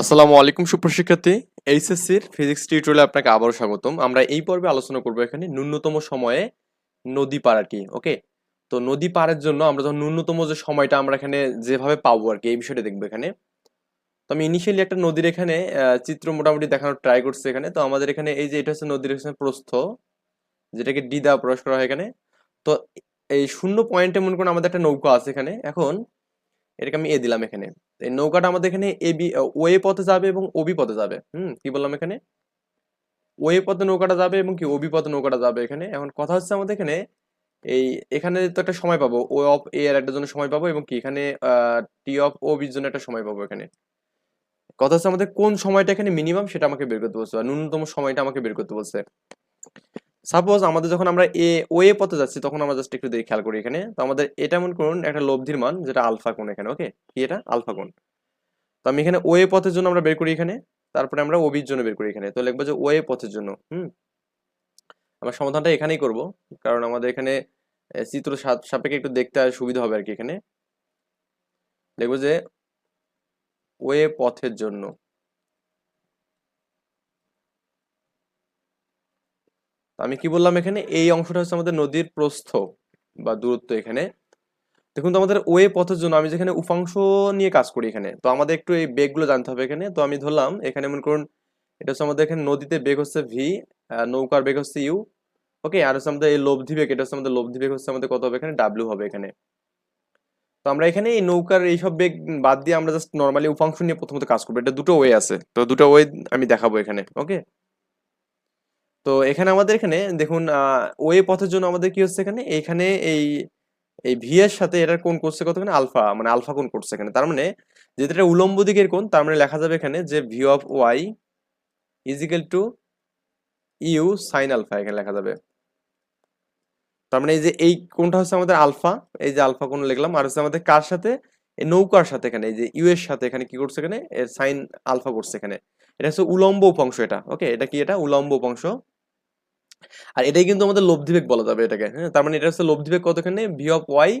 আসসালামু আলাইকুম সুপ্রশিক্ষার্থী এইচএসসির ফিজিক্স টিউটোরিয়ালে আপনাকে আবারও স্বাগতম। আমরা এই পর্বে আলোচনা করব এখানে ন্যূনতম সময়ে নদী পার আর কি, ওকে? তো নদী পারের জন্য আমরা যখন ন্যূনতম যে সময়টা আমরা এখানে যেভাবে পাবো আর কি, এই বিষয়টা দেখব এখানে। তো আমি ইনিশিয়ালি একটা নদীর এখানে চিত্র মোটামুটি দেখানোর ট্রাই করছি এখানে। তো আমাদের এখানে এই যে এটা হচ্ছে নদীর এখানে প্রস্থ, যেটাকে ডি দ্বারা প্রকাশ করা হয় এখানে। তো এই শূন্য পয়েন্টে মনে করুন আমাদের একটা নৌকা আছে এখানে। এখন এটাকে আমি এ দিলাম এখানে। এই নৌকাটা আমাদের এখানে এ বি ওয়ে পথে যাবে এবং ওবি পথে যাবে। হুম, কি বললাম এখানে? ওয়ে পথে নৌকাটা যাবে এবং কি ওবি পথে নৌকাটা যাবে এখানে। এখন কথা হচ্ছে আমাদের এখানে এই এখানে তো একটা সময় পাবো। ও অফ এ এর একটা জন্য সময় পাবো এবং কি এখানে টি অফ ও বির জন্য একটা সময় পাবো এখানে। কথা হচ্ছে আমাদের কোন সময়টা এখানে মিনিমাম সেটা আমাকে বের করতে বলছে বা ন্যূনতম সময়টা আমাকে বের করতে বলছে। সাপোজ আমাদের যখন আমরা এ ওয়ে পথে যাচ্ছি, তখন আমরা জাস্ট একটু দেখে খেয়াল করি এখানে। তো আমাদের এটা মনে করুন একটা লব্ধির মান, যেটা আলফা কোণ এখানে ওকে কি এটা? আলফা কোণ। তো আমি এখানে ওয়ে পথের জন্য আমরা বের করি এখানে, তারপরে আমরা ওবির জন্য বের করি এখানে। তো লিখব যে ওয়ে পথের জন্য, হুম? আমরা সমাধানটা এখানেই করব, কারণ আমাদের এখানে চিত্র সাপেক্ষে একটু দেখতে আর সুবিধা হবে আর কি এখানে। লিখব যে ওয়ে পথের জন্য। আমি কি বললাম এখানে? এই অংশটা হচ্ছে আমাদের নদীর প্রস্থ বা দূরত্ব এখানে। দেখুন তো আমাদের ওয়ে পথের জন্য আমি যেখানে উপাংশ নিয়ে কাজ করি এখানে, তো আমাদের একটু এই বেগগুলো জানতে হবে এখানে। তো আমি ধরলাম, এখানে মনে করুন এটা হচ্ছে আমাদের এখানে নদীতে বেগ হচ্ছে ভি নৌকার বেগ হচ্ছে ইউ ওকে আর হচ্ছে আমাদের এই লব্ধি বেগ, এটা হচ্ছে আমাদের লব্ধি বেগ হচ্ছে আমাদের কত হবে এখানে? ডাব্লিউ হবে এখানে। তো আমরা এখানে এই নৌকার এইসব বেগ বাদ দিয়ে আমরা জাস্ট নর্মালি উপাংশ নিয়ে প্রথমত কাজ করব। এটা দুটো ওয়ে আছে, তো দুটো ওয়ে আমি দেখাবো এখানে ওকে তো এখানে আমাদের এখানে দেখুন ওয়ে পথের জন্য আমাদের কি হচ্ছে এখানে? এখানে এই এই ভি এর সাথে এটার কোণ করছে কতখানে আলফা মানে আলফা কোণ করছে এখানে। তার মানে যেটা এটা উলম্ব দিকের কোণ, তার মানে লেখা যাবে এখানে যে V of Y equal to U sine alpha এখানে লেখা যাবে। তার মানে এই যে এই কোণটা হচ্ছে আমাদের আলফা, এই যে আলফা কোণ লিখলাম। আর হচ্ছে আমাদের কার সাথে? নৌকার সাথে এখানে, এই যে ইউ এর সাথে এখানে কি করছে এখানে? সাইন আলফা করছে এখানে। এটা হচ্ছে উলম্ব উপাংশ এটা ওকে এটা কি এটা? উলম্ব উপাংশ। আর এটাই কিন্তু আমাদের লব্ধিবেগ বলা যাবে এটাকে হ্যাঁ? তার মানে এটা হচ্ছে লব্ধিবেগ কতখানে? V of Y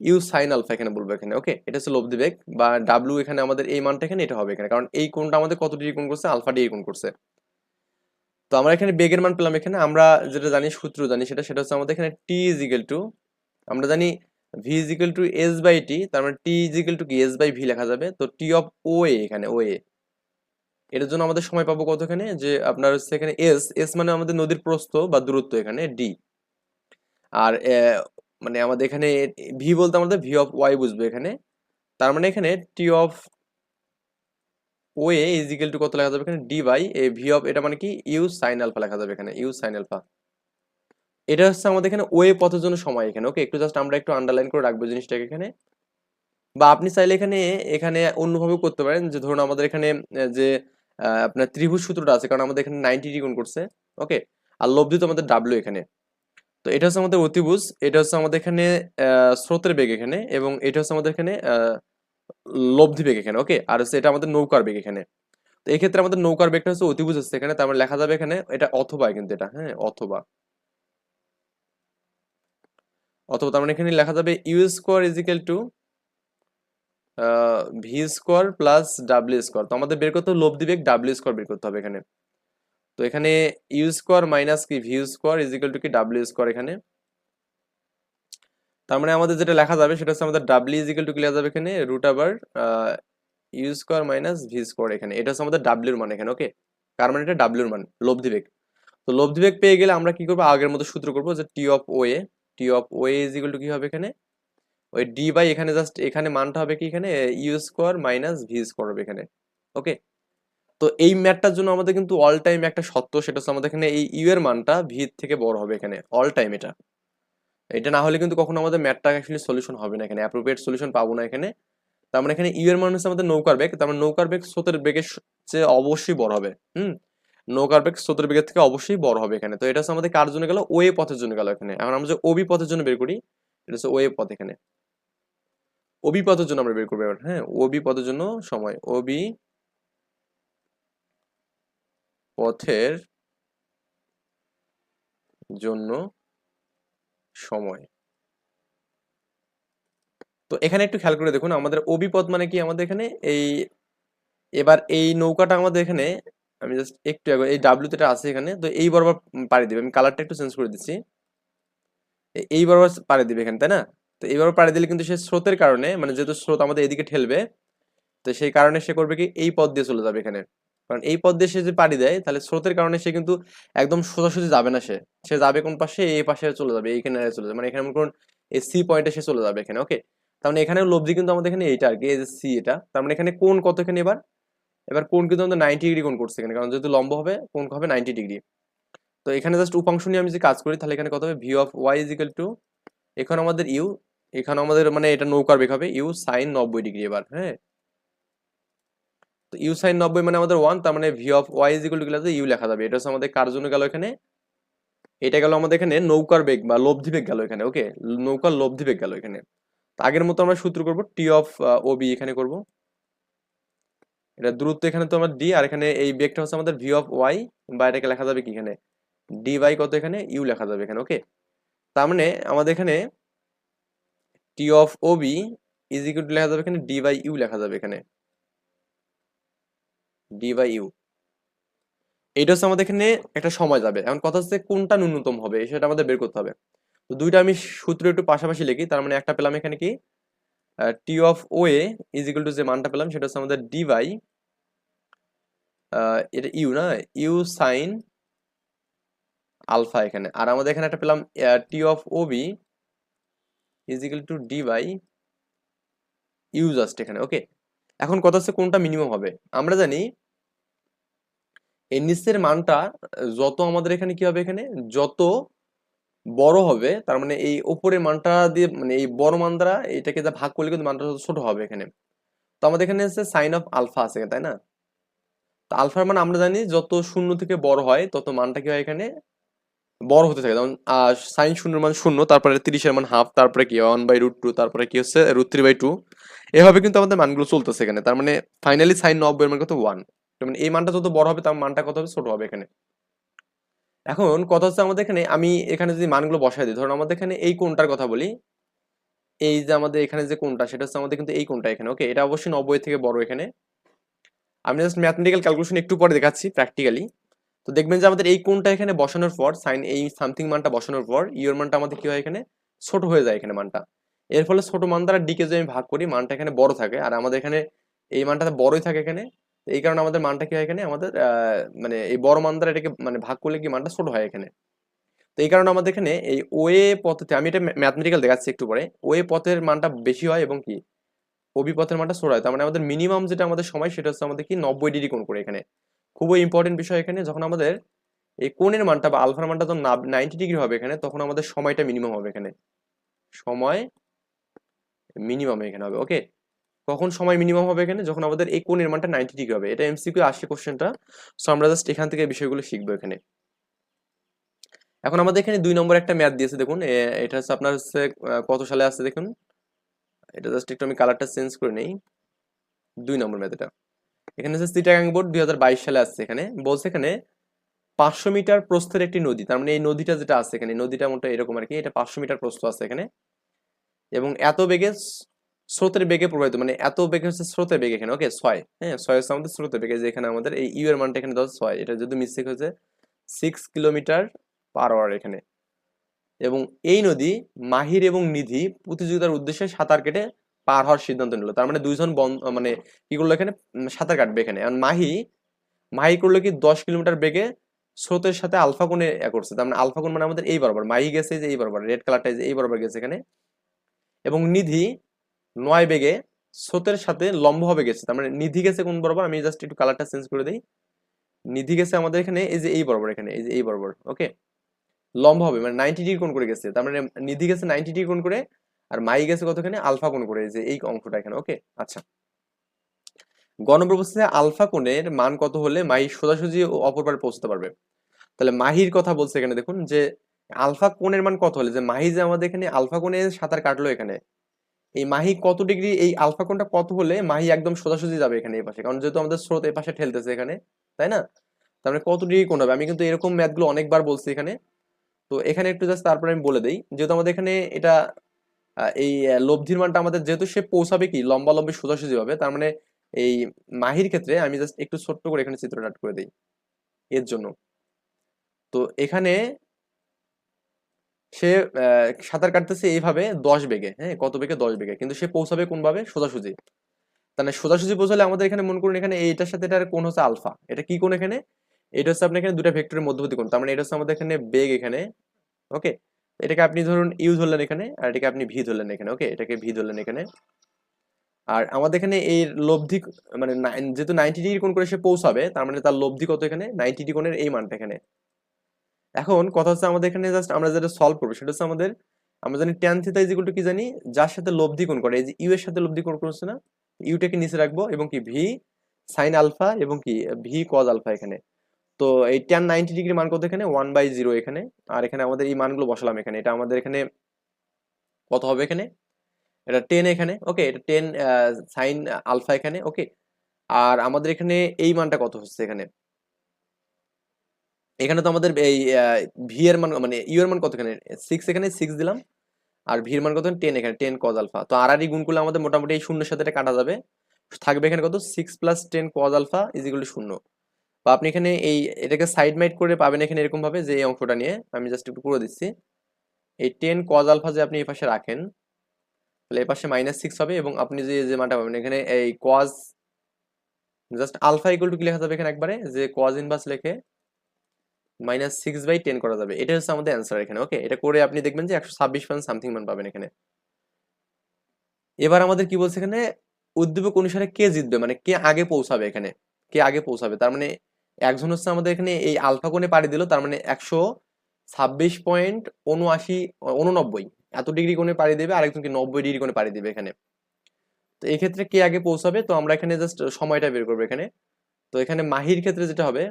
U sine alpha এখানে বলব এখানে ওকে এটা হচ্ছে লব্ধিবেগ বা ডাব্লিউ এখানে আমাদের এই মানটা এখানে, এটা হবে এখানে, কারণ এই কোণটা আমাদের কত ডিগ্রি কোণ করছে? আলফা ডিগ্রি কোণ করছে। তো আমরা এখানে বেগের মান পেলাম এখানে, আমরা যেটা জানি, সূত্র জানি সেটা সেটা হচ্ছে আমাদের এখানে টি ইজ টু আমরা জানি V is to S by T তার মানে টি ইজ টু কি? এস বাই ভি লেখা যাবে। তো টি অফ ও এ এখানে ও এ এটার জন্য আমাদের সময় পাবো কতখানে? যে আপনার হচ্ছে এখানে এস এস মানে আমাদের নদীর প্রস্থ বা দূরত্ব এখানে ডি আর মানে আমাদের এখানে ভি বলতে আমাদের ভি অফ ওয়াই বুঝব এখানে। তার মানে এখানে T of O A is to কত লেখা যাবে এখানে? D by A V of এটা মানে কি? ইউ সাইন আলফা লেখা যাবে এখানে ইউ সাইন আলফা এটা হচ্ছে আমাদের এখানে ওয়ে পথের জন্য সময় এখানে ওকে একটু জাস্ট আমরা একটু আন্ডারলাইন করে রাখব জিনিসটাকে এখানে। বা আপনি চাইলে এখানে এখানে অন্যভাবে করতে পারেন, যে ধরুন আমাদের এখানে যে আপনার ত্রিভুজ সূত্রটা আছে, কারণ আমাদের এখানে নাইনটি ডিগ্রি কোণ করছে ওকে আর লব্ধি তো আমাদের ডাব্লিউ এখানে। তো এটা হচ্ছে আমাদের অতিভুজ, এটা হচ্ছে আমাদের এখানে স্রোতের বেগ এখানে, এবং এটা হচ্ছে আমাদের এখানে লব্ধি বেগ এখানে ওকে আর হচ্ছে এটা আমাদের নৌকার বেগ এখানে। তো এই ক্ষেত্রে আমাদের নৌকার বেগটা হচ্ছে অতিভুজ হচ্ছে এখানে, তার মানে লেখা যাবে এখানে, এটা অথবা কিন্তু এটা হ্যাঁ? অথবা। অথবা তার মানে এখানে লেখা যাবে U square equal to V square plus W square. তো আমাদের বের করতে লব্ধি বেগ ডাব্লিউ স্কোয়ার বের করতে হবে এখানে। তো এখানে ইউ স্কোয়ার মাইনাস কি? ভি স্কোয়ার ইজিক্যাল টু কি? ডাব্লিউ স্কোয়ার এখানে। তার মানে আমাদের যেটা লেখা যাবে সেটা হচ্ছে আমাদের ডাব্লিউ ইজিক্যাল টু কি লেখা যাবে এখানে? রুট আবার U square minus V square এখানে। এটা হচ্ছে আমাদের ডাব্লিউর মান এখানে ওকে কার মানে এটা? ডাব্লিউর মান লব্ধি বেগ তো লব্ধি বেগ পেয়ে গেলে আমরা কি করব? আগের মতো সূত্র করব যে T of O A T of O A equal to কি হবে এখানে? ওই ডি বাই এখানে জাস্ট এখানে মানটা হবে কি এখানে? U square minus V square হবে এখানে ওকে তো এই ম্যাটটার জন্য আমাদের কিন্তু অল টাইম একটা সত্য, সেটা হচ্ছে আমাদের এখানে এই ইউ এর মানটা ভি থেকে বড় হবে এখানে অল টাইম এটা। এটা না হলে কিন্তু কখনো আমাদের ম্যাটটা অ্যাকচুয়ালি সলিউশন হবে না এখানে অ্যাপ্রোপ্রিয়েট সলিউশন পাবো না এখানে। তার মানে এখানে ইউ এর মান হচ্ছে আমাদের নৌকার বেগ, তার মানে নৌকার বেগ স্রোতের বেগের চেয়ে অবশ্যই বড় হবে, হুম? নৌকার বেগ স্রোতের বেগের থেকে অবশ্যই বড় হবে এখানে। তো এটা হচ্ছে আমাদের কার জন্য গেল? ওয়ে পথের জন্য গেল এখানে। এখন আমরা যে ওবি পথের জন্য বের করি, এটা হচ্ছে ওয়ে পথ এখানে। ওবি পথের জন্য আমরা বের করব এবার। হ্যাঁ ওবি পথের জন্য সময়। ওবি পথের জন্য সময়। তো এখানে একটু খেয়াল করে দেখুন, আমাদের ওবি পথ মানে কি আমাদের এখানে? এই এবার এই নৌকাটা আমাদের এখানে, আমি জাস্ট একটু আগে, এই ডাব্লিউতে আছে এখানে, তো এই বরাবর পাড়ি দিবে। আমি কালারটা একটু চেঞ্জ করে দিচ্ছি। এই বরাবর পাড়ি দিবে এখানে, তাই না? তো এইভাবে পাড়ি দিলে কিন্তু সে স্রোতের কারণে মানে যেহেতু স্রোত আমাদের এদিকে ঠেলবে, তো সেই কারণে সে করবে কি এই পথ দিয়ে চলে যাবে এখানে। কারণ এই পথ দিয়ে সে যে পাড়ি দেয়, তাহলে স্রোতের কারণে সে কিন্তু একদম সোজাসুজি যাবে না সে। সে যাবে কোন পাশে, এই পাশে চলে যাবে এইখানে চলে যাবে। মানে এখানে মনে করুন এই সি পয়েন্টে সে চলে যাবে এখানে ওকে তার মানে এখানে লব্ধি কিন্তু আমাদের এখানে এইটা আর কি, এই যে সি এটা। তার মানে এখানে কোন কত এখানে এবার? এবার কোন কিন্তু আমাদের নাইনটি ডিগ্রি কোন করছে এখানে, কারণ যেহেতু লম্ব হবে কোন হবে নাইনটি ডিগ্রি তো এখানে জাস্ট উপাংশ নিয়ে আমি যে কাজ করি, তাহলে এখানে কত হবে? V of Y is equal to এখানে আমাদের ইউ এখানে আমাদের মানে এটা নৌকার বেগ হবে ইউ সাইন নব্বই ডিগ্রি এবার হ্যাঁ? তো ইউ সাইন নব্বই মানে আমাদের ওয়ান তার মানে V of Y is equal to U লেখা যাবে। এটা হচ্ছে আমাদের কার জন্য গেল এখানে? এটা গেল আমাদের এখানে নৌকার বেগ বা লব্ধি বেগ গেল এখানে ওকে নৌকার লব্ধি বেগ গেল এখানে। আগের মতো আমরা সূত্র করব টি অফ ও বি এখানে করব। এটা দূরত্ব এখানে তো আমরা ডি আর এখানে এই বেগটা হচ্ছে আমাদের ভি অফ ওয়াই বা এটাকে লেখা যাবে কি এখানে? ডি বাই কত এখানে? ইউ লেখা যাবে এখানে ওকে তার মানে আমাদের এখানে T of O B is equal to লেখা যাবে এখানে ডি বাই ইউ লেখা যাবে এখানে। ডি বাই ইউ এটা হচ্ছে আমাদের এখানে একটা সময় যাবে। এখন কথা হচ্ছে কোনটা ন্যূনতম হবে সেটা আমাদের বের করতে হবে। তো দুইটা আমি সূত্র একটু পাশাপাশি লিখি, তার মানে একটা পেলাম এখানে কি? T of O A is equal to যে মানটা পেলাম, সেটা হচ্ছে আমাদের ডি বাই এটা ইউ না ইউ সাইন আলফা এখানে। আর আমাদের এখানে একটা পেলাম T of O B is equal to D by U just এখানে ওকে এখন কথা হচ্ছে কোনটা মিনিমাম হবে? আমরা জানি এর মানটা যত আমাদের এখানে কি হবে এখানে? যত বড় হবে, তার মানে এই উপরের মানটা দিয়ে মানে এই বড় মান দ্বারা এটাকে যা ভাগ করলে কিন্তু মানটা ছোট হবে এখানে। তো আমাদের এখানে হচ্ছে সাইন অফ আলফা আছে তাই না? তো আলফার মান আমরা জানি যত শূন্য থেকে বড় হয়, তত মানটা কি হয় এখানে? বড় হতে থাকে। যেমন সাইন শূন্যের মান শূন্য, তারপরে তিরিশের মান হাফ তারপরে কি ওয়ান বাই রুট টু তারপরে কি হচ্ছে রুট থ্রি বাই টু এভাবে কিন্তু আমাদের মানগুলো চলতেছে এখানে। তার মানে ফাইনালি সাইন নব্বই মান কত? ওয়ান মানে এই মানটা যত বড় হবে, তার মানটা কত হবে? ছোট হবে এখানে। এখন কথা হচ্ছে আমাদের এখানে, আমি এখানে যদি মানগুলো বসাই দিই, ধরুন আমাদের এখানে এই কোনটার কথা বলি। এই যে আমাদের এখানে যে কোনটা সেটা হচ্ছে আমাদের কিন্তু এই কোনটা এখানে ওকে এটা অবশ্যই নব্বই থেকে বড় এখানে। আমি জাস্ট ম্যাথমেটিক্যাল ক্যালকুলেশন একটু পরে দেখাচ্ছি প্র্যাকটিক্যালি তো দেখবেন যে আমাদের এই কোনটা এখানে বসানোর পর সাইন এই সামথিং মানটা বসানোর পর ইউর মানটা আমাদের কি হয় এখানে? ছোট হয়ে যায় এখানে মানটা। এর ফলে ছোট মান দ্বারা ডিকে যদি আমি ভাগ করি, মানটা এখানে বড় থাকে। আর আমাদের এখানে এই মানটা বড়ই থাকে এখানে। এই কারণে আমাদের মানটা কি হয় এখানে? আমাদের মানে এই বড় মান দ্বারা এটাকে মানে ভাগ করলে কি মানটা ছোট হয় এখানে। তো এই কারণে আমাদের এখানে এই ওয়ে পথে আমি এটা ম্যাথমেটিক্যাল দেখাচ্ছি একটু পরে। ওয়ে পথের মানটা বেশি হয় এবং কি? ওবি পথের মানটা ছোট হয়। তার মানে আমাদের মিনিমাম যেটা আমাদের সময়, সেটা হচ্ছে আমাদের কি? নব্বই ডিগ্রি কোণ করে এখানে। খুবই ইম্পর্টেন্ট বিষয় এখানে। যখন আমাদের এই কোণের মানটা বা আলফার মানটা যখন নাইনটি ডিগ্রি হবে এখানে, তখন আমাদের সময়টা মিনিমাম হবে এখানে। সময় মিনিমাম এখানে হবে ওকে কখন সময় মিনিমাম হবে এখানে? যখন আমাদের এই কোণের মানটা নাইনটি ডিগ্রি হবে। এটা এমসিকিউ আসছে কোশ্চেনটা সো আমরা জাস্ট এখান থেকে বিষয়গুলো শিখব এখানে। এখন আমাদের এখানে দুই নম্বর একটা ম্যাথ দিয়েছে, দেখুন। এটা হচ্ছে আপনার হচ্ছে কত সালে আসছে, দেখুন? এটা জাস্ট একটু আমি কালারটা চেঞ্জ করে নেই। দুই নম্বর ম্যাথ এটা। এখানে হচ্ছে সিটাগাং বোর্ড দু হাজার বাইশ সালে আসছে এখানে, বলছে এখানে পাঁচশো মিটার প্রস্থের একটি নদী, তার মানে এই নদীটা যেটা আছে এখানে, নদীটা মোটা এরকম আর কি এটা পাঁচশো মিটার প্রস্থ আছে এখানে। এবং এত বেগে স্রোতের বেগে প্রবাহিত মানে এত বেগে হচ্ছে স্রোতের বেগে এখানে ওকে ছয় হ্যাঁ ছয় হচ্ছে আমাদের স্রোতের বেগে, যে এখানে আমাদের এই ইউ এর মানটা এখানে দশ ছয়, এটা যদি মিস্টেক হয়েছে সিক্স কিলোমিটার পার আওয়ার এখানে। এবং এই নদী মাহির এবং নিধি প্রতিযোগিতার উদ্দেশ্যে সাঁতার কেটে পার হওয়ার সিদ্ধান্ত নিল। তার মানে দুইজন মানে কি করল এখানে? সাঁতার কাটবে এখানে। আর মাহি মাহি করল কি দশ কিলোমিটার বেগে স্রোতের সাথে আলফা কোণে করছে। তার মানে আলফা মানে আমাদের এই বরাবর। মাহি গেছে যে এই বরাবর। রেড কালারটা এই বরাবর গেছে এখানে। এবং নিধি নয় বেগে স্রোতের সাথে লম্বভাবে গেছে। তার মানে নিধি গেছে কোন বরাবর? আমি জাস্ট একটু কালারটা চেঞ্জ করে দিই। নিধি গেছে আমাদের এখানে এই যে এই বরাবর এখানে, এই যে এই বরাবর ওকে লম্বা হবে মানে নাইনটি ডিগ্রি কোণ করে গেছে। তার মানে নিধি গেছে নাইনটি ডিগ্রি কোণ করে আর মাই গেছে কতখানে? আলফা কোণ করে যে এই অংশটা এখানে ওকে আচ্ছা। গণপ্রবস্থায় আলফা কোণের মান কত হলে মাহি সোজাসুজি অপরবার পৌঁছতে পারবে? তাহলে মাহির কথা বলছে এখানে, দেখুন, যে আলফা কোণের মান কত হলে, যে মাহি যে আমাদের এখানে আলফা কোণে সাঁতার কাটলো এখানে, এই মাহি কত ডিগ্রি, এই আলফা কোণটা কত হলে মাহি একদম সোজাসুজি যাবে এখানে এই পাশে কারণ যেহেতু আমাদের স্রোত এই পাশে ঠেলতেছে এখানে, তাই না? তার মানে কত ডিগ্রি কোণ হবে? আমি কিন্তু এরকম ম্যাথগুলো অনেকবার বলছি এখানে। তো এখানে একটু জাস্ট তারপরে আমি বলে দিই, যেহেতু আমাদের এখানে এটা এই লব্ধির মানটা আমাদের যেহেতু সে পৌঁছাবে কি? লম্বা, লম্বি, সোজাসুজি হবে তার মানে এই মাহির ক্ষেত্রে আমি জাস্ট একটু ছোট্ট করে এখানে চিত্রটা add করে দিই এর জন্য। তো এখানে সে সাঁতার কাটতেছে এইভাবে দশ বেগে হ্যাঁ কত বেগে? দশ বেগে। কিন্তু সে পৌঁছাবে কোনভাবে? সোজাসুজি। তাহলে সোজাসুজি পৌঁছালে আমাদের এখানে মনে করুন এখানে এইটার সাথে এটার কোন হচ্ছে আলফা। এটা কি কোন এখানে? এটা হচ্ছে আপনার এখানে দুটা ভেক্টরের মধ্যবর্তী কোণ। তার মানে এটা হচ্ছে আমাদের এখানে বেগ এখানে ওকে এটাকে আপনি ধরুন ইউ ধরলেন এখানে, আর এটাকে আপনি ভি ধরলেন এখানে ওকে এটাকে ভি ধরলেন এখানে। আর আমাদের এখানে এই লব্ধি মানে যেহেতু নাইনটি ডিগ্রি কোণ করে সে পৌঁছাবে, তার মানে তার লব্ধি কত এখানে? নাইনটি ডিগ্রি কোণের এই মানটা এখানে। এখন কথা হচ্ছে আমাদের এখানে জাস্ট আমরা যেটা সলভ করব, সেটা হচ্ছে আমাদের, আমরা জানি ট্যান থিটা ইজ কি জানি? যার সাথে লব্ধি কোণ করে, এই যে ইউ এর সাথে লব্ধি কোণ করছে না? ইউটাকে নিচে রাখব এবং কি ভি সাইন আলফা এবং কি ভি কজ আলফা এখানে। তো এই টেন নাইনটি ডিগ্রি মান কত এখানে? ওয়ান বাই জিরো এখানে। আর এখানে আমাদের এই মানগুলো বসালাম এখানে। এটা আমাদের এখানে কত হবে এখানে? এটা টেন এখানে ওকে এটা টেন সাইন আলফা এখানে ওকে আর আমাদের এখানে এই মানটা কত হচ্ছে এখানে? এখানে তো আমাদের এই ভি এর মান মানে ইউ এর মান কত এখানে? সিক্স এখানে সিক্স দিলাম। আর ভি এর মান কত? টেন এখানে টেন কজ আলফা তো আর আর গুণ করলে আমাদের মোটামুটি এই শূন্যের সাথে এটা কাটা যাবে। থাকবে এখানে কত? Six plus ten cos alpha is to শূন্য। বা আপনি এখানে এই এটাকে সাইড মাইড করে পাবেন এখানে এরকম ভাবে যে এই অংশটা নিয়ে। আমি জাস্ট একটু করে দিচ্ছি। এই টেন কজ আলফা যে আপনি এই পাশে রাখেন, তাহলে এই পাশে মাইনাস সিক্স হবে এবং আপনি যে যে মানটা পাবেন এখানে এই cos just alpha equal to কি লেখা যাবে এখানে একবারে? যে কজ ইনভার্স লেখে মাইনাস সিক্স বাই টেন করা যাবে। এটা হচ্ছে আমাদের অ্যান্সার এখানে ওকে এটা করে আপনি দেখবেন যে একশো ছাব্বিশ পয়েন্ট সামথিং মান পাবেন এখানে। এবার আমাদের কি বলছে এখানে? উদ্দীপক অনুসারে কে জিতবে? মানে কে আগে পৌঁছাবে এখানে? কে আগে পৌঁছাবে? তার মানে একজন হচ্ছে আমাদের এখানে এই আলফা কোণে পাড়ি দিল, তার মানে একশো ছাব্বিশ পয়েন্ট উনআশি, উননব্বই। এত ডিগ্রি কোণে পাড়ি দেবে, আরেকজনকে নব্বই ডিগ্রি কোণে পাড়ি দেবে এখানে। তো এই ক্ষেত্রে কে আগে পৌঁছাবে? তো আমরা এখানে জাস্ট সময়টা বের করব এখানে। তো এখানে মাহির ক্ষেত্রে যেটা হবে,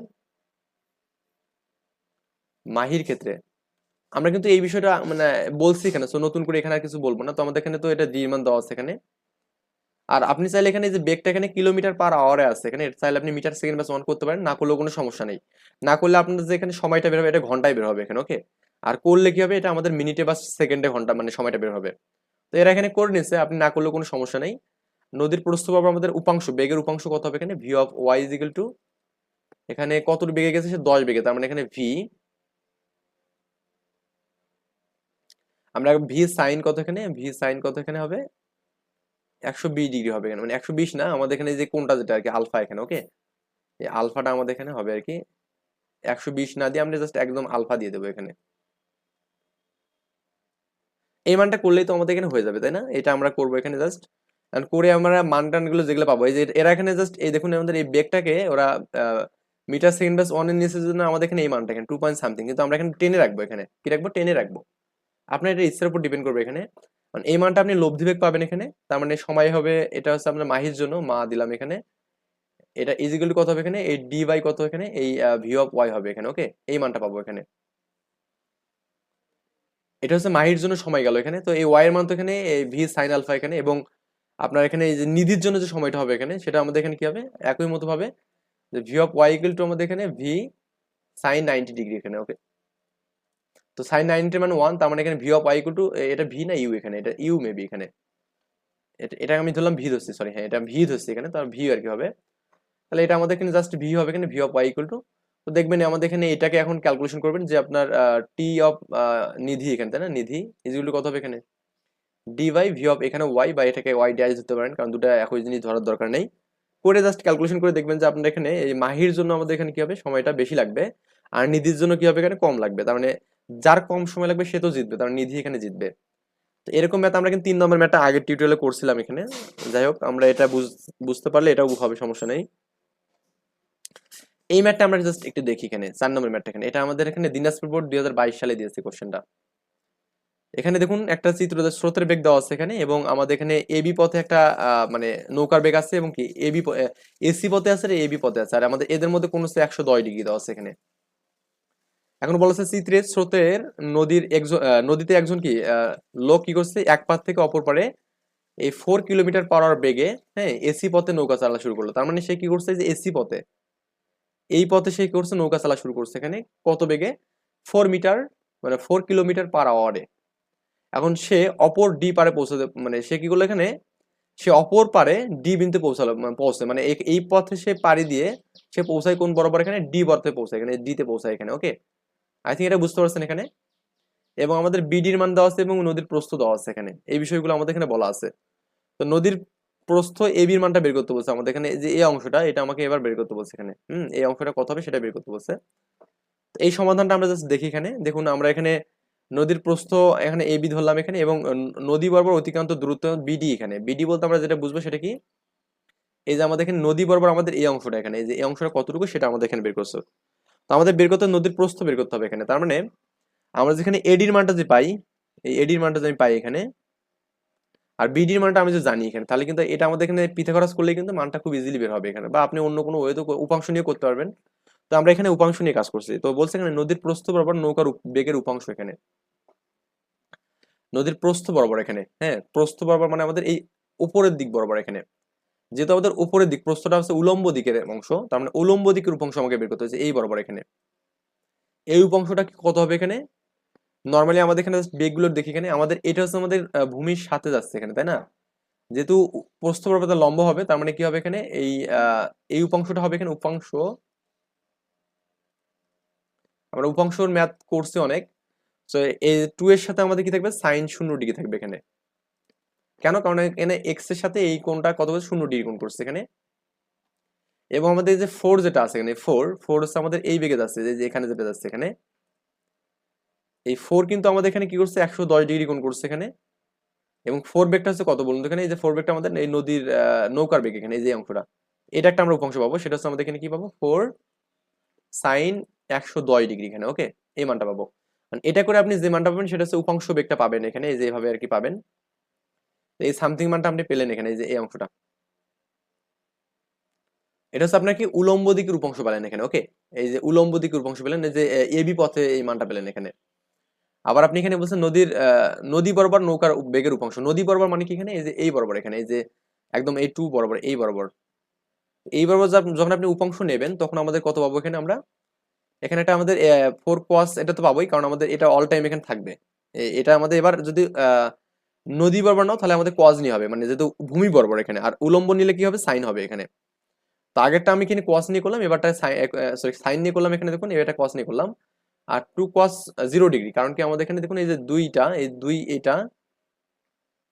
মাহির ক্ষেত্রে আমরা কিন্তু এই বিষয়টা মানে বলছি এখানে নতুন করে এখানে আর কিছু বলব না। তো আমাদের এখানে তো এটা দ্বিমান দেওয়া আছে এখানে। আর আপনি চাইলে এখানে যে বেগটা এখানে কিলোমিটার পার আওয়ারে আছে। এখানে চাইলে আপনি মিটার সেকেন্ড বা ওয়ান করতে পারেন, না করলেও কোনো সমস্যা নেই। না করলে আপনার যে এখানে সময়টা বের হবে, এটা ঘন্টায় বের হবে এখানে ওকে আর করলে কি হবে, এটা আমাদের মিনিটে বা সেকেন্ডে ঘণ্টা মানে সময়টা বের হবে। তো এরা এখানে করে নিচ্ছে আপনি না করলেও কোনো সমস্যা নেই। নদীর প্রস্থ পাবো আমাদের উপাংশ, বেগের উপাংশ কত হবে এখানে? V of Y is equal to এখানে কত বেগে গেছে? সে দশ বেগে, তার মানে এখানে ভি আমরা ভি সাইন কত এখানে? ভি সাইন কত এখানে হবে? একশো বিশ ডিগ্রি হবে এখানে। মানে একশো বিশ না, আমাদের এখানে যে কোনটা যেটা আর কি আলফা এখানে ওকে এই আলফাটা আমাদের এখানে হবে আর কি একশো বিশ না দিয়ে আমরা জাস্ট একদম আলফা দিয়ে দেবো এখানে। এই মানটা করলেই তো আমাদের এখানে হয়ে যাবে, তাই না? এটা আমরা করব এখানে জাস্ট করে আমরা মান টানগুলো যেগুলো পাবো, এই যে এরা এখানে জাস্ট এই দেখুন আমাদের এই বেগটাকে ওরা মিটার সেকেন্ড বাস ওয়ানের নিচের জন্য আমাদের এখানে এই মানটা এখানে টু পয়েন্ট সামথিং কিন্তু আমরা এখানে টেনে রাখব এখানে। কি রাখব? টেনে রাখব। আপনার এটা ইচ্ছার উপর ডিপেন্ড করবে এখানে। মানে এই মানটা আপনি লব্ধি বেগ পাবেন এখানে। তার মানে সময় হবে, এটা হচ্ছে আপনার মাহির জন্য মা দিলাম এখানে। এটা ইজিক্যাল কত হবে এখানে? এই ডি বাই কত এখানে? এই ভি অফ ওয়াই হবে এখানে ওকে এই মানটা পাবো এখানে। এটা হচ্ছে মাহির জন্য সময় গেল এখানে। তো এই ওয়াই এর মান তো এখানে, এই ভি সাইন আলফা এখানে এবং আপনার এখানে এই যে নিধির জন্য যে সময়টা হবে এখানে, সেটা আমাদের এখানে কি হবে? একই মতো ভাবে যে V of Y equal to আমাদের এখানে ভি সাইন নাইনটি ডিগ্রি এখানে ওকে তো সাইন নাইনটি মানে ওয়ান তার মানে এখানে V of Y equal to এটা ভি না ইউ এখানে, এটা ইউ মেবি এখানে। এটা এটা আমি ধরলাম ভি ধরছি সরি হ্যাঁ এটা ভি ধরছি এখানে তো ভি আর কি হবে? তাহলে এটা আমাদের এখানে জাস্ট ভি হবে এখানে V of Y equal to তো দেখবেন আমাদের এখানে এটাকে এখন ক্যালকুলেশন করবেন যে আপনার টি অফ নিধি এখানে, তাই না? নিধি ইজিগুলো কত হবে এখানে? ডি ওয়াই ভি অফ এখানে ওয়াই বা এটাকে ওয়াই ড্যাশ ধরতে পারেন, কারণ দুটো একই জিনিস ধরার দরকার নেই। করে জাস্ট ক্যালকুলেশন করে দেখবেন যে আপনার এখানে এই মাহির জন্য আমাদের এখানে কি হবে? সময়টা বেশি লাগবে, আর নিধির জন্য কি হবে এখানে? কম লাগবে, তার মানে যার কম সময় লাগবে সে তো জিতবে, তার নিধি এখানে জিতবে। তো এরকম ম্যাথ আমরা কিন্তু তিন নম্বর ম্যাথটা আগের টিউটোরিয়ালে করছিলাম এখানে। যাই হোক, আমরা এটা বুঝতে পারলে এটাও হবে, সমস্যা নেই। এই ম্যাথটা আমরা জাস্ট একটু দেখি এখানে, চার নম্বর ম্যাথটা এখানে। এটা আমাদের এখানে দিনাজপুর বোর্ড দুই হাজার বাইশ সালে দিয়েছে কোশ্চেনটা এখানে দেখুন, একটা চিত্র স্রোতের বেগ দেওয়া আছে এখানে, এবং আমাদের এখানে এবি পথে একটা মানে নৌকার বেগ আছে, এবং কি এবি এসি পথে আছে এবি পথে আছে। আর আমাদের এদের মধ্যে কোন একশো দশ ডিগ্রি দেওয়া আছে এখানে। এখন বলেছে চিত্রে স্রোতের নদীর একজন নদীতে একজন কি লোক কি করছে? এক পার থেকে অপর পারে এই ফোর কিলোমিটার পার আওয়ার বেগে হ্যাঁ এসি পথে নৌকা চালা শুরু করল। তার মানে সে কি করছে? যে এসি পথে। এই পথে সে কি করছে? নৌকা চালা শুরু করছে এখানে। কত বেগে? ফোর মিটার মানে ফোর কিলোমিটার পার আওয়ারে এখন সে অপর ডি পারে পৌঁছাতে মানে সে কি করল এখানে? সে অপর পারে ডি বিন্দুতে পৌঁছালো পৌঁছে মানে এই- পথে সে পাড়ি দিয়ে সে পৌঁছায় কোন বরাবর এখানে? ডি বরাবর পৌঁছায়, এখানে ডিতে পৌঁছায় এখানে ওকে আই থিঙ্ক এটা বুঝতে পারছেন এখানে? এবং আমাদের বিডির মান দেওয়া আছে এবং নদীর প্রস্থ দেওয়া আছে এখানে। এই বিষয়গুলো আমাদের এখানে বলা আছে। তো নদীর প্রস্থ এবির মানটা বের করতে বলছে আমাদের এখানে। যে এই অংশটা, এটা আমাকে এবার বের করতে বলছে এখানে। হুম, এই অংশটা কত হবে সেটা বের করতে বলছে। এই সমাধানটা আমরা জাস্ট দেখি এখানে। দেখুন, আমরা এখানে নদীর প্রস্থ এখানে এবি ধরলাম এখানে এবং নদী বরাবর অতিক্রান্ত দূরত্ব বিডি এখানে। বিডি বলতে আমরা যেটা বুঝব সেটা কি? এই যে আমাদের এখানে নদী বরাবর আমাদের এই অংশটা এখানে। এই যে এই অংশটা কতটুকু সেটা আমাদের এখানে বের করছে। তো আমাদের বের করতে নদীর প্রস্থ বের করতে হবে এখানে। তার মানে আমরা যেখানে এডির মানটা যে পাই, এই এডির মানটা যে আমি পাই এখানে, আর বিডির মানটা আমি যে জানি এখানে, তাহলে কিন্তু এটা আমাদের এখানে পিথাগোরাস করলে কিন্তু মানটা খুব ইজিলি বের হবে এখানে, বা আপনি অন্য কোনো ওয়ে তো উপাংশ নিয়ে করতে পারবেন। তো আমরা এখানে উপাংশ নিয়ে কাজ করছি। তো বলছে এখানে নদীর প্রস্থ বরাবর নৌকার বেগের উপাংশ এখানে। নদীর প্রস্থ বরাবর এখানে হ্যাঁ প্রস্থ বরাবর মানে আমাদের এই উপরের দিক বরাবর এখানে। যেহেতু আমাদের উপরের দিক, প্রস্থটা হচ্ছে উলম্ব দিকের অংশ, তার মানে উলম্ব দিকের উপাংশ আমাকে বের করতে হচ্ছে এই বরাবর এখানে। এই উপাংশটা কত হবে এখানে? নর্মালি আমাদের এখানে বেগগুলো দেখি এখানে, আমাদের এটা হচ্ছে আমাদের ভূমির সাথে যাচ্ছে এখানে, তাই না? যেহেতু প্রস্থ বরাবর লম্ব হবে, তার মানে কি হবে এখানে? এই এই উপাংশটা হবে এখানে উপাংশ, আমরা উপাংশর ম্যাথ করছি অনেক তো এই টু এর সাথে আমাদের কি থাকবে? সাইন শূন্য ডিগ্রি থাকবে এখানে। কেন? কারণ এখানে এক্সের সাথে এই কোণটা কত বলছে শূন্য ডিগ্রি কোণ করছে এখানে। এবং আমাদের যে ফোর যেটা আছে এখানে ফোর ফোর হচ্ছে আমাদের এই বেগে যাচ্ছে যে এখানে যেটা যাচ্ছে এখানে। এই ফোর কিন্তু আমাদের এখানে কি করছে? একশো দশ ডিগ্রি কোণ করছে এখানে। এবং ফোর বেগটা হচ্ছে কত বলুন এখানে? এই যে ফোর বেগটা আমাদের এই নদীর নৌকার বেগ এখানে, এই যে অংশটা। এটা একটা আমরা উপাংশ পাবো, সেটা হচ্ছে আমাদের এখানে কি পাবো? ফোর সাইন একশো দশ ডিগ্রি এখানে ওকে এই মানটা পাবো। মানে এটা করে আপনি যে মানটা পাবেন, সেটা হচ্ছে উপাংশ বেগটা পাবেন এখানে, এই যে এভাবে আর কি পাবেন। এই সামথিং মানটা আপনি পেলেন এখানে যে এই অংশটা। এটা হচ্ছে আপনার কি উলম্ব দিকের উপাংশ পেলেন এখানে ওকে এই যে উলম্ব পেলেন এই যে এবি পথে এই মানটা পেলেন এখানে। আবার আপনি এখানে বলছেন নদীর নদী বরাবর নৌকার বেগের উপাংশ নদী বরাবর মানে কি এখানে? এই যে এই বরাবর এখানে এই যে একদম এই টু বরাবর এই বরাবর। এই বরাবর যখন আপনি উপাংশ নেবেন তখন আমাদের কত পাবো এখানে আমরা? এখানে একটা আমাদের ফোর কোয়াস এটা তো পাবোই কারণ আমাদের এটা অল টাইম এখানে থাকবে। এটা আমাদের এবার যদি আহ, নদী বরাবর নাও, তাহলে আমাদের কোয়াজ নিয়ে হবে। মানে যেহেতু ভূমি বরাবর এখানে, আর উলম্ব নিলে কি হবে? সাইন হবে এখানে। তো আগেরটা আমি এখানে কোয়াস নিয়ে করলাম, এবারটা সরি সাইন নিয়ে করলাম এখানে দেখুন, এবারটা কোয়াস নিয়ে করলাম। আর টু কোয়াস জিরো ডিগ্রি কারণ কি আমাদের এখানে দেখুন, এই যে দুইটা, এই দুই, এটা,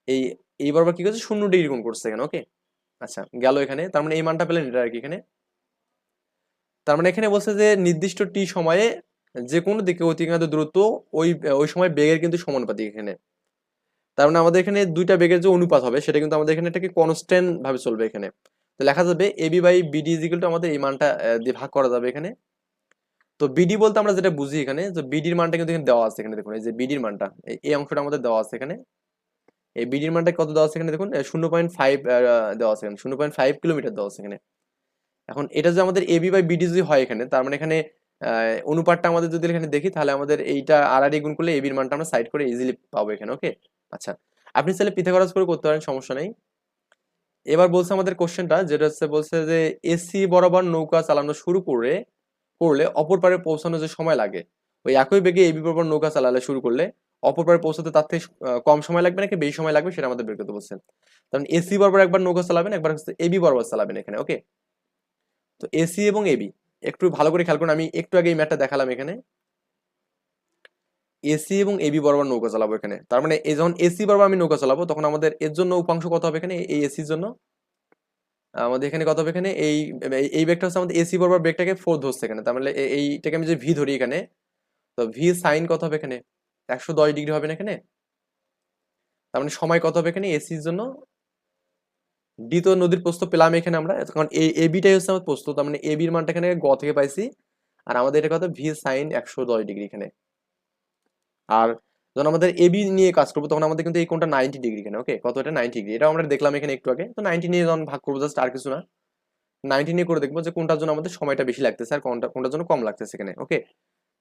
এই এই বরাবর কি করছে? শূন্য ডিগ্রি কোণ করছে এখানে ওকে আচ্ছা গেল এখানে, তার মানে এই মানটা পেলেন এটা আর কি এখানে। তার মানে এখানে বলছে যে নির্দিষ্ট টি সময়ে যে কোনো দিকে অতিক্রান্ত দূরত্ব ওই ওই সময় বেগের কিন্তু সমানুপাতিক এখানে। তার মানে আমাদের এখানে দুইটা বেগের যে অনুপাত হবে, সেটা কিন্তু আমাদের এখানে এটাকে কনস্ট্যান্ট ভাবে চলবে এখানে। তো লেখা যাবে AB by BD equal to আমাদের এই মানটা দিয়ে ভাগ করা যাবে এখানে। তো বিডি বলতে আমরা যেটা বুঝি এখানে, যে বিডির মানটা কিন্তু এখানে দেওয়া আছে এখানে, দেখুন, এই যে বিডির মানটা, এই- অংশটা আমাদের দেওয়া আছে এখানে। এই বিডির মানটা কত দেওয়া আছে এখানে, দেখুন শূন্য পয়েন্ট ফাইভ দেওয়া আছে এখানে, শূন্য পয়েন্ট ফাইভ কিলোমিটার দেওয়া আছে এখানে। এখন এটা যে আমাদের এবি বাই বিডি যদি হয় এখানে, তার মানে এখানে অনুপাতটা আমাদের যদি এখানে দেখি, তাহলে আমাদের এইটা আর গুণ করলে এবির মানটা আমরা সাইড করে ইজিলি পাবো এখানে ওকে আচ্ছা আপনি চাইলে পিথাগোরাস করে করতে পারেন, সমস্যা নেই। এবার বলছে আমাদের কোশ্চেনটা যেটা হচ্ছে বলছে যে এসি বরাবর নৌকা চালানো শুরু করে, করলে অপর পারে পৌঁছানো যে সময় লাগে, ওই একই বেগে এবি বরাবর নৌকা চালালে শুরু করলে, অপর পারে পৌঁছাতে তার থেকে কম সময় লাগবে নাকি বেশি সময় লাগবে সেটা আমাদের বের করতে বলছেন। কারণ এসি বরাবর একবার নৌকা চালাবেন, একবার হচ্ছে এবি বরাবর চালাবেন এখানে ওকে তো এসি এবং এবি একটু ভালো করে খেয়াল করুন, আমি একটু আগে এই ম্যাটটা দেখালাম এখানে। এসি এবং এবি বরাবর নৌকা চালাবো এখানে। তার মানে এই যখন এসি বরাবর আমি নৌকা চালাবো, তখন আমাদের এর জন্য উপাংশ কত হবে এখানে? এই এসির জন্য। আমাদের এখানে কত হবে এখানে? এই, এই- বেগটা হচ্ছে আমাদের এসি বরাবর বেগটাকে ফোর ধরছে এখানে। তার মানে এইটাকে আমি যে ভি ধরি এখানে, তো ভি সাইন কত হবে এখানে? একশো দশ ডিগ্রি হবে না এখানে? তার মানে সময় কত হবে এখানে? এসির জন্য। ডি তো নদীর প্রস্থ পেলাম এখানে আমরা। কারণ এই এবিটাই হচ্ছে আমার প্রস্থ। তার মানে এবির মানটা এখানে গ থেকে পাইছি। আর আমাদের এটা কত? ভি সাইন একশো দশ ডিগ্রি এখানে। আর যখন আমাদের এবি নিয়ে কাজ করব, তখন আমাদের কিন্তু এই কোনটা নাইনটি ডিগ্রি এখানে ওকে কত এটা নাইনটি ডিগ্রি এটা আমরা দেখলাম এখানে একটু আগে। তো নাইনটি নিয়ে যখন ভাগ করব জাস্ট আর কিছু না। নাইনটি নিয়ে করে দেখব যে কোনটার জন্য আমাদের সময়টা বেশি লাগতেছে, আর কোনটা কোনটার জন্য কম লাগতেছে এখানে ওকে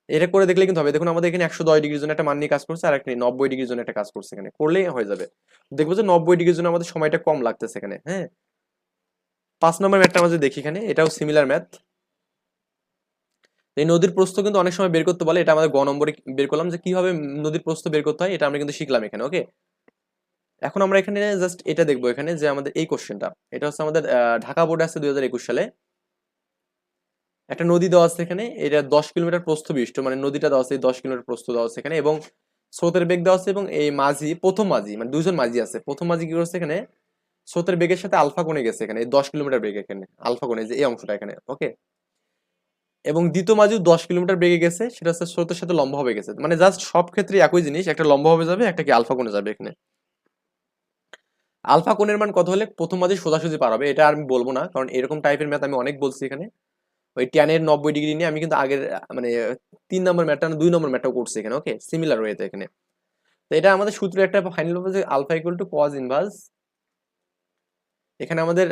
এটা করে দেখলে কিন্তু হবে। দেখুন, আমাদের এখানে একশো দশ ডিগ্রির জন্য একটা মান নিয়ে কাজ করছে, আর একটা নব্বই ডিগ্রির জন্য একটা কাজ করছে এখানে। করলেই হয়ে যাবে। দেখব যে নব্বই ডিগ্রির জন্য আমাদের সময়টা কম লাগতেছে এখানে হ্যাঁ? পাঁচ নম্বর ম্যাথটা আমাদের দেখি এখানে, এটাও সিমিলার ম্যাথ এই নদীর প্রস্থ কিন্তু অনেক সময় বের করতে বলে, এটা আমাদের গ নম্বরে বের করলাম যে কীভাবে নদীর প্রস্থ বের করতে হয়, এটা আমরা কিন্তু শিখলাম এখানে ওকে এখন আমরা এখানে জাস্ট এটা দেখব এখানে যে আমাদের এই কোশ্চেনটা এটা হচ্ছে আমাদের ঢাকা বোর্ডে আছে দুই সালে। একটা নদী দেওয়া আছে এখানে, এটা দশ কিলোমিটার প্রস্থ বিশিষ্ট মানে নদীটা দেওয়া আছে দশ কিলোমিটার প্রস্থ দেওয়া আছে এখানে এবং স্রোতের বেগ দেওয়া আছে এবং এই মাঝি, প্রথম মাঝি মানে দুজন মাঝি আছে। প্রথম মাঝি কি করছে এখানে? স্রোতের বেগের সাথে আলফা কোণে গেছে এখানে, এই দশ কিলোমিটার বেগ এখানে, আলফা কোণে, যে এই অংশটা এখানে ওকে এবং দ্বিতীয় মাঝিও দশ কিলোমিটার বেগে গেছে, সেটা হচ্ছে স্রোতের সাথে লম্বা হবে গেছে। মানে জাস্ট সব ক্ষেত্রে একই জিনিস, একটা লম্বা হবে যাবে, একটা কি আলফা কোণে যাবে এখানে। আলফা কোণের মান কত হলে প্রথম মাঝে সোজাসুজি পার হবে, এটা আমি বলব না, কারণ এরকম টাইপের ম্যাথ আমি অনেক বলছি এখানে। ওই ট্যানের নব্বই ডিগ্রি নিয়ে আমি কিন্তু আগের মানে তিন নম্বর ম্যাটটা দুই নম্বর ম্যাথটাও করছি এখানে ওকে সিমিলার ওয়েতে এখানে। তো এটা আমাদের সূত্র একটা ফাইনাল হবে যে alpha equal to cos inverse এখানে আমাদের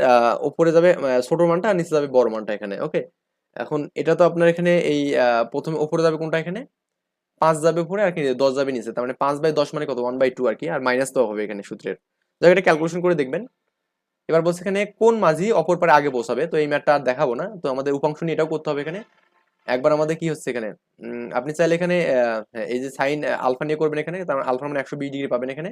উপরে যাবে ছোট মানটা আর নিচে যাবে বড় মানটা এখানে ওকে এখন এটা তো আপনার এখানে এই প্রথমে উপরে যাবে কোনটা এখানে? পাঁচ যাবে উপরে আর কি দশ যাবে নিচে। তার মানে পাঁচ বাই দশ মানে কত? ওয়ান বাই টু আর কি আর মাইনাস তো হবে এখানে সূত্রের। যাক এটা ক্যালকুলেশন করে দেখবেন। এবার বলছে এখানে কোন মাঝি অপর পারে আগে পৌঁছাবে তো এই ম্যাটটা আর দেখাবো না। তো আমাদের উপাংশ নিয়ে এটাও করতে হবে এখানে। একবার আমাদের কি হচ্ছে এখানে? আপনি চাইলে এখানে হ্যাঁ, এই যে সাইন আলফা নিয়ে করবেন এখানে। তার আলফা মানে একশো বিশ ডিগ্রি পাবেন এখানে।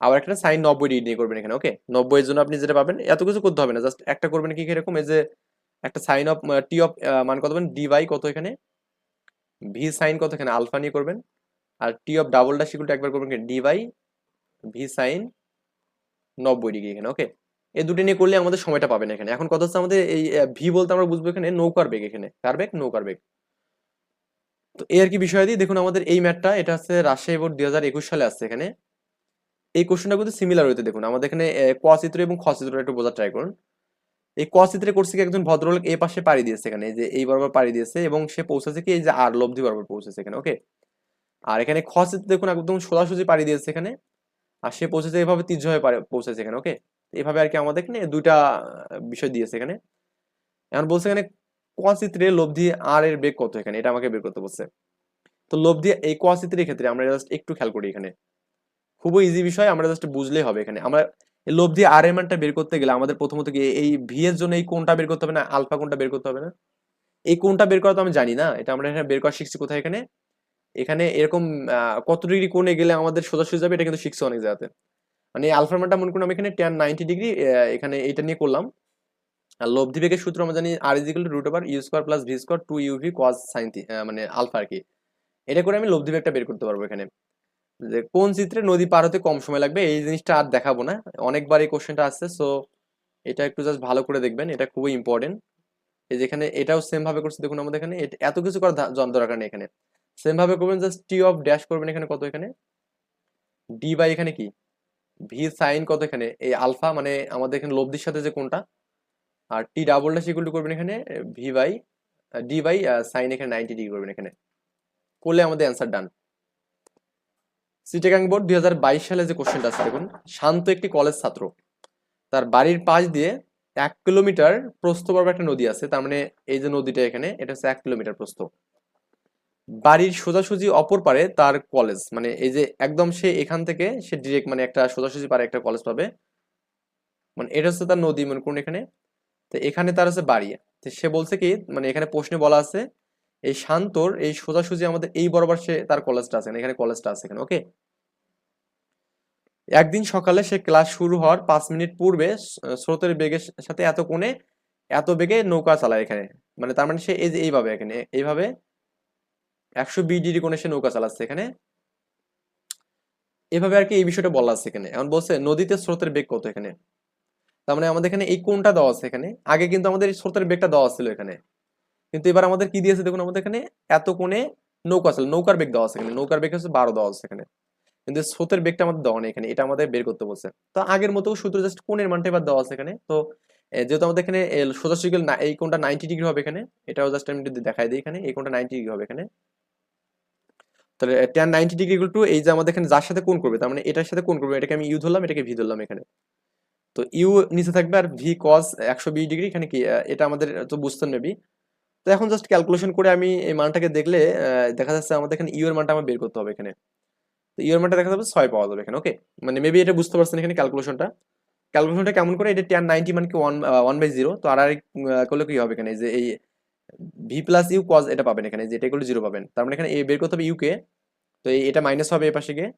আবার একটা সাইন নব্বই ডিগ্রি নিয়ে করবেন এখানে ওকে নব্বই এর জন্য আপনি যেটা পাবেন এত কিছু করতে হবে না। জাস্ট একটা করবেন কি এরকম? এই যে একটা সাইন অফ টি অফ মান কত পাবেন? ডি কত এখানে? ভি সাইন কত এখানে? আলফা নিয়ে করবেন। R T of double dash equal একবার করবেন ডি বাই ভি সাইন নব্বই ডিগ্রি এখানে ওকে এই দুটো নিয়ে করলে আমাদের সময়টা পাবেন এখানে। এখন কথা হচ্ছে আমাদের এই ভি বলতে আমরা বুঝব এখানে নৌকার বেগ এখানে। কার বেগ? নৌকার বেগ। তো এই আর কি বিষয় দিয়ে দেখুন আমাদের এই ম্যাটটা এটা হচ্ছে রাজশাহী বোর্ড দুই হাজার একুশ সালে আসছে এখানে। এই কোশ্চেনটা কিন্তু সিমিলার হইতে দেখুন। আমাদের এখানে আহ, ক চিত্র এবং খ চিত্র একটু বোঝার ট্রাই করুন। এই ক চিত্রে করছে কি একজন ভদ্রলোক এই পাশে পাড়ি দিয়েছে এখানে যে এই বরাবর পাড়ি দিয়েছে এবং সে পৌঁছেছে কি? এই যে আর লব্ধি বরাবর পৌঁছেছে এখানে ওকে আর এখানে খ দেখুন একদম সোজাসুজি পাড়ি দিয়েছে এখানে, আর সে পৌঁছেছে এভাবে তীর্যভাবে পাড়ে- পৌঁছেছে এখানে ওকে এভাবে আর কি আমাদের এখানে দুইটা বিষয় দিয়েছে এখানে। এখন বলছে এখানে ক চিত্রে লব্ধি আর এর বেগ কত এখানে? এটা আমাকে বের করতে বলছে। তো লব্ধি এই ক চিত্রের ক্ষেত্রে আমরা জাস্ট একটু খেয়াল করি এখানে। খুবই ইজি বিষয়, আমরা জাস্ট বুঝলেই হবে এখানে। আমরা লব্ধি আর এর মানটা বের করতে গেলে আমাদের প্রথমত কি এই ভি এর জন্য এই কোনটা বের করতে হবে না, আলফা কোনটা বের করতে হবে না। এই কোনটা বের করা তো আমি জানি না, এটা আমরা এখানে বের করা শিখছি কোথায় এখানে? এখানে এরকম কত ডিগ্রি কোণে গেলে আমাদের সোজাসুজি যাবে এটা কিন্তু শিখছি অনেক জায়গাতে। মানে আলফার মানটা মনে করুন আমি এখানে টেন নাইনটি ডিগ্রি এখানে এটা নিয়ে করলাম। আর লব্ধি বেগের সূত্র আমরা জানি R is equal to root over U square plus V square two UV cos sine মানে আলফা আর কি। এটা করে আমি লব্ধি বেগটা বের করতে পারব এখানে। যে কোন চিত্রে নদী পার হতে কম সময় লাগবে, এই জিনিসটা আর দেখাবো না। অনেকবার এই কোশ্চেনটা আসছে সো এটা একটু জাস্ট ভালো করে দেখবেন, এটা খুবই ইম্পর্টেন্ট এই যেখানে এটাও সেম ভাবে করছে, দেখুন আমাদের এখানে এত কিছু করার দরকার নেই এখানে। সেম ভাবে করবেন জাস্ট টি অফ ড্যাশ করবেন এখানে কত এখানে? ডি বাই এখানে কি? ভি সাইন কত এখানে? এই আলফা মানে আমাদের এখানে লব্ধির সাথে যে কোনটা? R T double dash equal to করবেন এখানে V by D by sine এখানে নাইনটি ডিগ্রি করবেন এখানে। করলে আমাদের অ্যান্সার ডান সিটেগাং বোর্ড দুই সালে যে কোশ্চেনটা আছে, দেখুন, শান্ত একটি কলেজ ছাত্র। তার বাড়ির পাশ দিয়ে এক কিলোমিটার প্রস্থ বরাবর একটা নদী আছে, তার মানে এই যে নদীটা এখানে, এটা হচ্ছে এক কিলোমিটার প্রস্থ। বাড়ির সোজাসুজি অপর পারে তার কলেজ মানে এই যে একদম সে এখান থেকে সে ডিরেক্ট মানে একটা সোজাসুজি পারে একটা কলেজ পাবে। মানে এটা হচ্ছে তার নদী, মনে করুন এখানে। তো এখানে তার হচ্ছে বাড়ি। সে বলছে কি মানে এখানে প্রশ্নে বলা আছে এই শান্তর এই সোজাসুজি আমাদের এই বরাবর সে তার কলেজটা আছে, এখানে কলেজটা আছে এখানে ওকে একদিন সকালে সে ক্লাস শুরু হওয়ার পাঁচ মিনিট পূর্বে স্রোতের বেগের সাথে এত কোণে এত বেগে নৌকা চালায় এখানে। মানে তার মানে সে এই যে এইভাবে এখানে, এইভাবে একশো বিশ ডিগ্রি কোণে সে নৌকা চালাচ্ছে এখানে। এভাবে আর কি এই বিষয়টা বলা আছে এখানে। এখন বলছে, নদীতে স্রোতের বেগ কত এখানে? তার মানে আমাদের এখানে এই কোণটা দেওয়া আছে এখানে। আগে কিন্তু আমাদের স্রোতের বেগটা দেওয়া ছিল এখানে। কিন্তু এবার আমাদের কি দিয়েছে? দেখুন, আমাদের এখানে এত কোণে নৌকা চাল নৌকার বেগ দেওয়া আছে এখানে। নৌকার বেগ হচ্ছে বারো দেওয়া আছে এখানে। কিন্তু স্রোতের বেগটা আমাদের দেওয়া নেই এখানে, এটা আমাদের বের করতে বলছে। তো আগের মতো সূত্র জাস্ট কোণের মানটা এবার দেওয়া আছে এখানে। তো যেহেতু আমাদের এখানে সোজাসুজি এই কোণটা নাইনটি ডিগ্রি হবে এখানে। এটাও জাস্ট আমি দেখাই দিই এখানে, এই কোণটা নাইনটি ডিগ্রি হবে এখানে। তাহলে টেন নাইনটি ডিগ্রি টু এই যে আমাদের এখানে যার সাথে কোণ করবে, তার মানে এটার সাথে কোণ করবে, এটাকে আমি ইউ ধরলাম, এটাকে ভি ধরলাম এখানে। তো ইউ নিচে থাকবে আর ভি কস একশো বিশ ডিগ্রি এখানে কি এটা আমাদের, তো বুঝতে নেবি তো এখন জাস্ট ক্যালকুলেশন করে আমি এই মানটাকে দেখলে দেখা যাচ্ছে আমাদের এখানে ইউ এর মানটা আমার বের করতে হবে এখানে। তো ইউ এর মানটা দেখা যাবে ছয় পাওয়া যাবে এখানে ওকে মানে মেবি এটা বুঝতে পারছেন এখানে ক্যালকুলেশনটা ক্যালকুলেশনটা কেমন করে? এটা টেন নাইনটি মানে কি ওয়ান ওয়ান বাই জিরো তো আর আর করলে কি হবে এখানে? যে এই ভি প্লাস ইউ কজ এটা পাবেন এখানে, যে এটা করলে জিরো পাবেন। তার মানে এখানে এ বের করতে হবে ইউকে তো এটা মাইনাস হবে এ পাশে গিয়ে।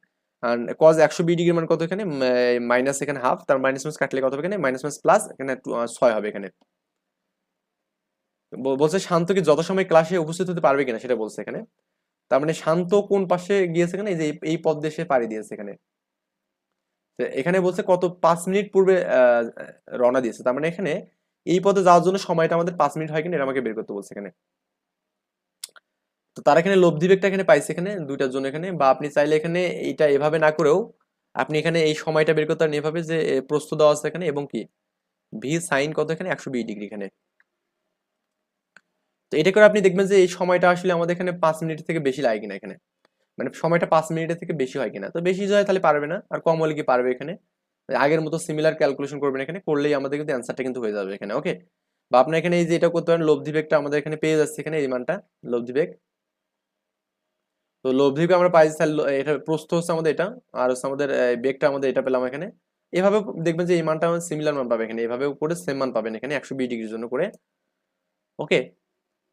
আর কজ একশো বি ডিগ্রি মানে কত এখানে? মাইনাস এখানে হাফ তার মাইনাস মাইনাস কাটলে কত হবে এখানে? মাইনাস মাইনাস প্লাস এখানে ছয় হবে এখানে। বলছে শান্ত কি যত সময় ক্লাসে উপস্থিত হতে পারবে কিনা সেটা বলছে এখানে। তার মানে শান্ত কোন পাশে গিয়েছে এখানে এই যে এই- পথ দিয়ে পাড়ি দিয়েছে এখানে। এখানে বলছে কত পাঁচ মিনিট পূর্বে রওনা দিয়েছে। তার মানে এখানে এই পথে যাওয়ার জন্য সময়টা আমাদের পাঁচ মিনিট হয় কিনা এটা আমাকে বের করতে বলছে এখানে। তো তার এখানে লব্ধি বেগটা এখানে পাইছে এখানে, দুইটার জন্য এখানে। বা আপনি চাইলে এখানে এইটা এভাবে না করেও আপনি এখানে এই সময়টা বের করতে পারেন এভাবে যে প্রস্তুত দেওয়া আছে এখানে এবং কি? ভি সাইন কত এখানে? একশো বিশ ডিগ্রি এখানে। তো এটা করে আপনি দেখবেন যে এই সময়টা আসলে আমাদের এখানে পাঁচ মিনিট থেকে বেশি লাগে কিনা এখানে। মানে সময়টা পাঁচ মিনিটের থেকে বেশি হয় কিনা। তো বেশি হয় তাহলে পারবে না, আর কম হলে কি পারবে এখানে? আগের মতো সিমিলার ক্যালকুলেশন করবেন এখানে, করলেই আমাদের কিন্তু অ্যান্সারটা কিন্তু হয়ে যাবে এখানে ওকে বা আপনি এখানে এই যে এটা করতে পারেন, লব্ধি বেগটা আমাদের এখানে পেয়ে যাচ্ছে এখানে, এই মানটা, লব্ধি বেগ। তো লব্ধি বেগ আমরা পাইছি এটা প্রস্থ হচ্ছে আমাদের এটা, আর হচ্ছে আমাদের বেগটা আমাদের এটা পেলাম এখানে। এভাবে দেখবেন যে এই মানটা সিমিলার মান পাবে এখানে এভাবে করে সেম মান পাবেন এখানে, একশো বিশ ডিগ্রির জন্য করে ওকে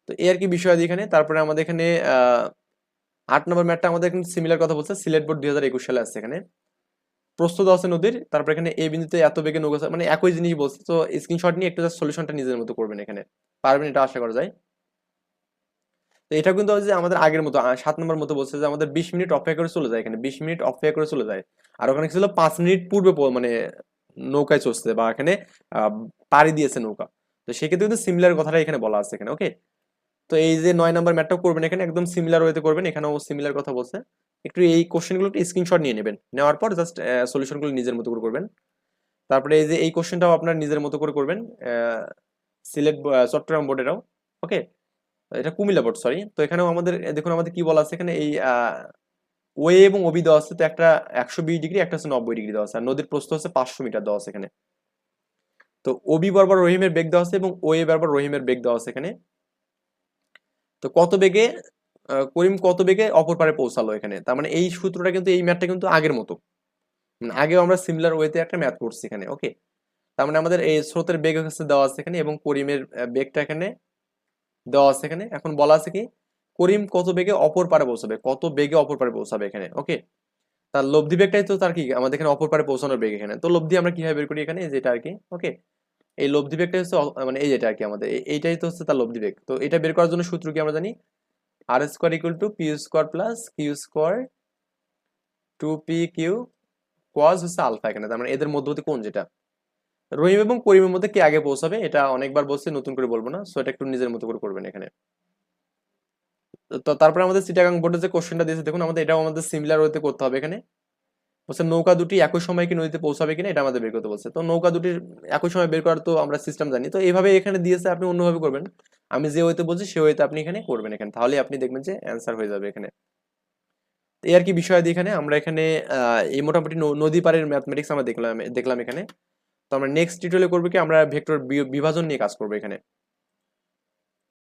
তো এই আর কি বিষয় এখানে। তারপরে আমাদের এখানে আট নম্বর ম্যাটটা আমাদের এখানে সিমিলার কথা বলছে। সিলেট বোর্ড দুই হাজার একুশ সালে আসছে এখানে। প্রস্তুত আছে নদীর। তারপর এখানে এ বিন্দুতে এত বেগে নৌকা মানে একই জিনিস বলছে। তো স্ক্রিনশট নিয়ে একটু সলিউশনটা নিজের মতো করবেন এখানে। পারবেন এটা আশা করা যায়। তো এটা কিন্তু যে আমাদের আগের মতো সাত নম্বর মতো বলছে যে আমাদের বিশ মিনিট অপেক্ষা করে চলে যায় এখানে। বিশ মিনিট অপেক্ষা করে চলে যায়। আর ওখানে ছিল পাঁচ মিনিট পূর্বে মানে নৌকায় চলছে বা এখানে পাড়ি দিয়েছে নৌকা। তো সেক্ষেত্রে কিন্তু সিমিলার কথাটা এখানে বলা আছে এখানে ওকে তো এই যে নয় নাম্বার ম্যাটটাও করবেন এখানে, একদম সিমিলার ওয়েতে করবেন। এখানেও সিমিলার কথা বলছে। একটু এই কোশ্চেনগুলো একটু স্ক্রিনশট নিয়ে নেবেন। নেওয়ার পর জাস্ট সলিউশনগুলো নিজের মতো করে করবেন। তারপরে এই যে এই কোশ্চেনটাও আপনার নিজের মতো করে করবেন। সিলেট চট্টগ্রাম বোর্ডেরাও ওকে এটা কুমিল্লা বোর্ড সরি তো এখানেও আমাদের দেখুন আমাদের কি বলা আছে এখানে? এই ওয়ে এবং ওবি দেওয়া আছে। তো একটা একশো বিশ ডিগ্রি একটা হচ্ছে নব্বই ডিগ্রি দেওয়া আছে। আর নদীর প্রস্থ হচ্ছে পাঁচশো মিটার দেওয়া আছে এখানে। তো ওবি বরাবর রহিমের বেগ দেওয়া আছে এবং ওয়ে বরাবর রহিমের বেগ দেওয়া আছে এখানে। তো কত বেগে করিম কত বেগে অপর পারে পৌঁছালো এখানে? তার মানে এই সূত্রটা কিন্তু, এই ম্যাথটা কিন্তু আগের মতো। মানে আগেও আমরা সিমিলার ওয়েতে একটা ম্যাথ করছি এখানে ওকে তার মানে আমাদের এই স্রোতের বেগ হচ্ছে দেওয়া আছে এখানে এবং করিমের বেগটা এখানে দেওয়া আছে এখানে। এখন বলা আছে কি, করিম কত বেগে অপর পারে পৌঁছাবে? কত বেগে অপর পারে পৌঁছাবে এখানে ওকে তার লব্ধি বেগটাই তো তার কি, আমাদের এখানে অপর পারে পৌঁছানোর বেগ এখানে। তো লব্ধি আমরা কীভাবে বের করি এখানে? যেটা আর কি ওকে এই লব্ধি বেগটা হচ্ছে মানে এই যেটা আর কি আমাদের এইটাই তো হচ্ছে তার লব্ধি বেগ তো এটা বের করার জন্য সূত্র কি আমরা জানি? R square equal to P square plus Q square two P Q cos হচ্ছে আলফা এখানে, তার মানে এদের মধ্যবর্তী কোণ যেটা। রহিম এবং করিমের মধ্যে কে আগে পৌঁছাবে? এটা অনেকবার বলছি, নতুন করে বলব না। সো এটা একটু নিজের মতো করে করবেন এখানে। তো- তো তারপরে আমাদের সিটাগাং বোর্ডে যে কোশ্চেনটা দিয়েছে, দেখুন আমাদের এটাও আমাদের সিমিলার ওয়েতে করতে হবে এখানে। বলছে নৌকা দুটি একই সময় কি নদীতে পৌঁছাবে কিনা এটা আমাদের বের করতে বলছে। তো নৌকা দুটির একই সময় বের করার তো আমরা সিস্টেম জানি। তো এইভাবে এখানে দিয়েছে, আপনি অন্যভাবে করবেন। আমি যে ওয়েতে বলছি, সে ওয়েতে আপনি এখানে করবেন এখানে। তাহলে আপনি দেখবেন যে অ্যান্সার হয়ে যাবে এখানে। এই আর কি বিষয় দিয়ে এখানে? আমরা এখানে এই মোটামুটি নদী পাড়ের ম্যাথমেটিক্স আমরা দেখলাম দেখলাম এখানে। তো আমরা নেক্সট টিউটোরিয়ালে করব কি? আমরা ভেক্টর বিভাজন নিয়ে কাজ করব এখানে।